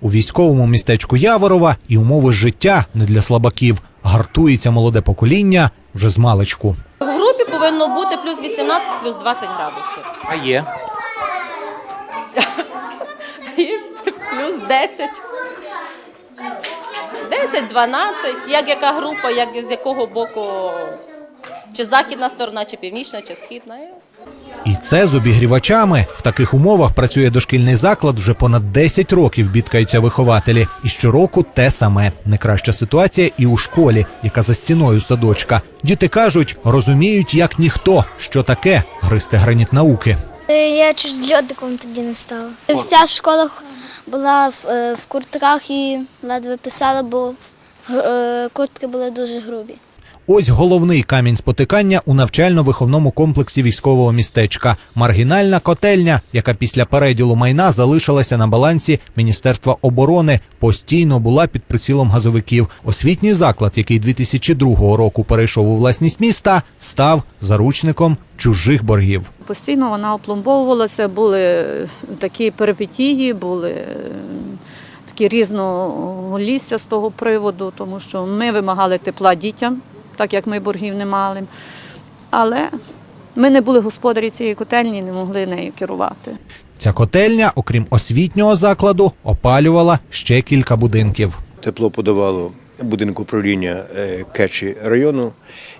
У військовому містечку Яворова і умови життя не для слабаків. Гартується молоде покоління вже з маличку. В групі повинно бути плюс 18, плюс 20 градусів. А є. І плюс 10. 10, 12, як яка група, як з якого боку, чи західна сторона, чи північна, чи східна. І це з обігрівачами. В таких умовах працює дошкільний заклад вже понад 10 років, бідкаються вихователі. І щороку те саме. Не краща ситуація і у школі, яка за стіною садочка. Діти кажуть, розуміють як ніхто, що таке гристи граніт науки. Е, Я чуть з льодиком тоді не стала. Вся школа була в, е, в куртках і ледве писала, бо е, куртки були дуже грубі. Ось головний камінь спотикання у навчально-виховному комплексі військового містечка. Маргінальна котельня, яка після переділу майна залишилася на балансі Міністерства оборони, постійно була під прицілом газовиків. Освітній заклад, який 2002 року перейшов у власність міста, став заручником чужих боргів. Постійно вона опломбовувалася, були е, такі перипетії, були е, такі різноголісся з того приводу, тому що ми вимагали тепла дітям, так як ми боргів не мали. Але ми не були господарі цієї котельні, не могли нею керувати. Ця котельня, окрім освітнього закладу, опалювала ще кілька будинків. Тепло подавало будинку управління е, Кечі району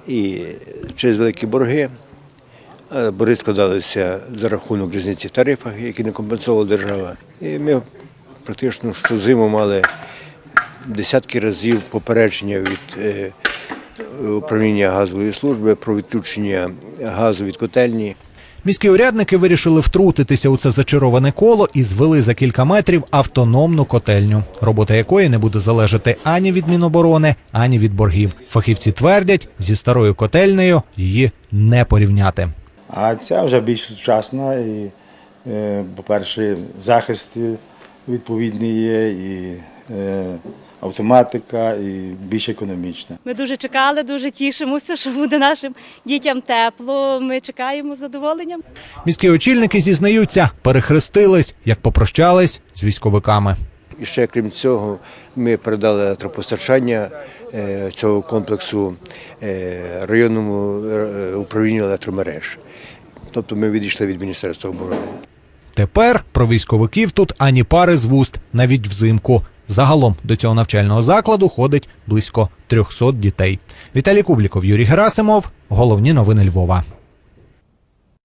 і через великі борги. е, Борги складалися за рахунок різниці в тарифах, які не компенсувала держава. І ми практично щозиму мали десятки разів попередження від е, управління газової служби про відключення газу від котельні. Міські урядники вирішили втрутитися у це зачароване коло і звели за кілька метрів автономну котельню, робота якої не буде залежати ані від Міноборони, ані від боргів. Фахівці твердять, зі старою котельнею її не порівняти. А ця вже більш сучасна і, е, по-перше, захист відповідний є, і автоматика, і більш економічна. Ми дуже чекали, дуже тішимося, що буде нашим дітям тепло. Ми чекаємо з задоволенням. Міські очільники зізнаються, перехрестились, як попрощались з військовиками. І ще крім цього, ми передали електропостачання е, цього комплексу е, районному е, управлінню електромереж. Тобто ми відійшли від Міністерства оборони. Тепер про військовиків тут ані пари з вуст, навіть взимку. Загалом до цього навчального закладу ходить близько 300 дітей. Віталій Кубліков, Юрій Герасимов. Головні новини Львова.